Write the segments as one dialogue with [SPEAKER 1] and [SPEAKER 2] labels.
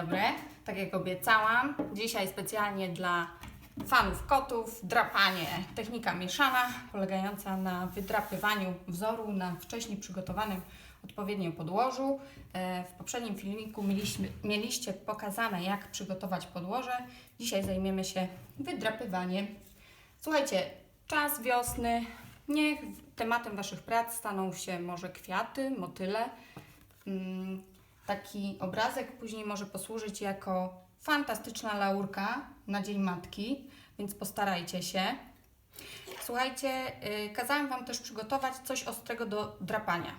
[SPEAKER 1] dobry. Tak jak obiecałam, dzisiaj specjalnie dla fanów kotów drapanie. Technika mieszana, polegająca na wydrapywaniu wzoru na wcześniej przygotowanym odpowiednio podłożu. E, W poprzednim filmiku mieliśmy, mieliście pokazane, jak przygotować podłoże. Dzisiaj zajmiemy się wydrapywaniem. Słuchajcie, czas wiosny. Niech tematem Waszych prac staną się może kwiaty, motyle. Taki obrazek później może posłużyć jako fantastyczna laurka na Dzień Matki, więc postarajcie się. Słuchajcie, yy, Wam też przygotować coś ostrego do drapania.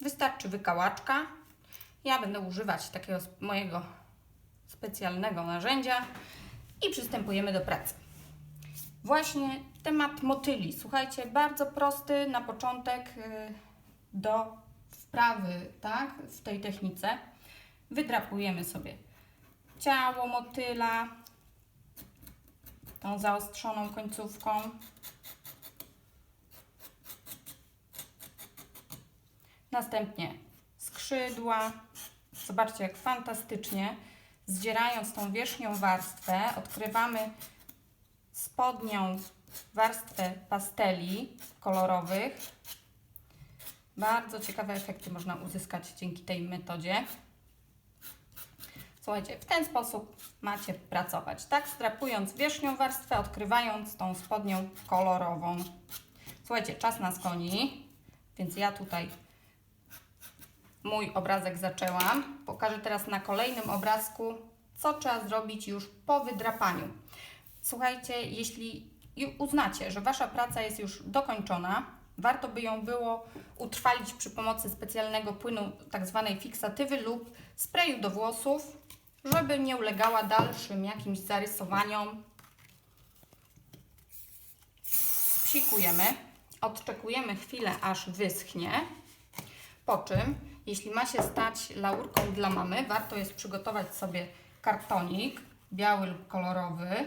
[SPEAKER 1] Wystarczy wykałaczka. Ja będę używać takiego mojego specjalnego narzędzia i przystępujemy do pracy. Właśnie temat motyli. Słuchajcie, bardzo prosty na początek yy, do wprawy, tak, w tej technice. Wydrapujemy sobie ciało motyla tą zaostrzoną końcówką. Następnie skrzydła. Zobaczcie, jak fantastycznie. Zdzierając tą wierzchnią warstwę, odkrywamy spodnią warstwę pasteli kolorowych. Bardzo ciekawe efekty można uzyskać dzięki tej metodzie. Słuchajcie, w ten sposób macie pracować, tak? Strapując wierzchnią warstwę, odkrywając tą spodnią kolorową. Słuchajcie, czas nas goni, więc ja tutaj mój obrazek zaczęłam. Pokażę teraz na kolejnym obrazku, co trzeba zrobić już po wydrapaniu. Słuchajcie, jeśli uznacie, że Wasza praca jest już dokończona, warto by ją było utrwalić przy pomocy specjalnego płynu tak zwanej fiksatywy lub sprayu do włosów, żeby nie ulegała dalszym jakimś zarysowaniom. Psikujemy, odczekujemy chwilę, aż wyschnie. Po czym, jeśli ma się stać laurką dla mamy, warto jest przygotować sobie kartonik, biały lub kolorowy,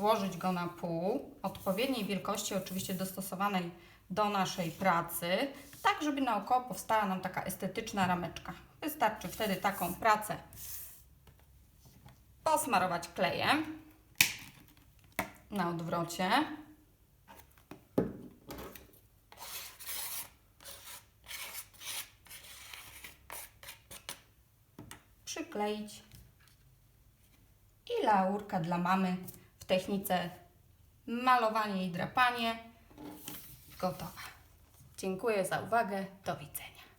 [SPEAKER 1] złożyć go na pół, odpowiedniej wielkości, oczywiście dostosowanej do naszej pracy, tak żeby naokoło powstała nam taka estetyczna rameczka. Wystarczy wtedy taką pracę posmarować klejem na odwrocie. Przykleić i laurka dla mamy technice malowanie i drapanie gotowa. Dziękuję za uwagę. Do widzenia.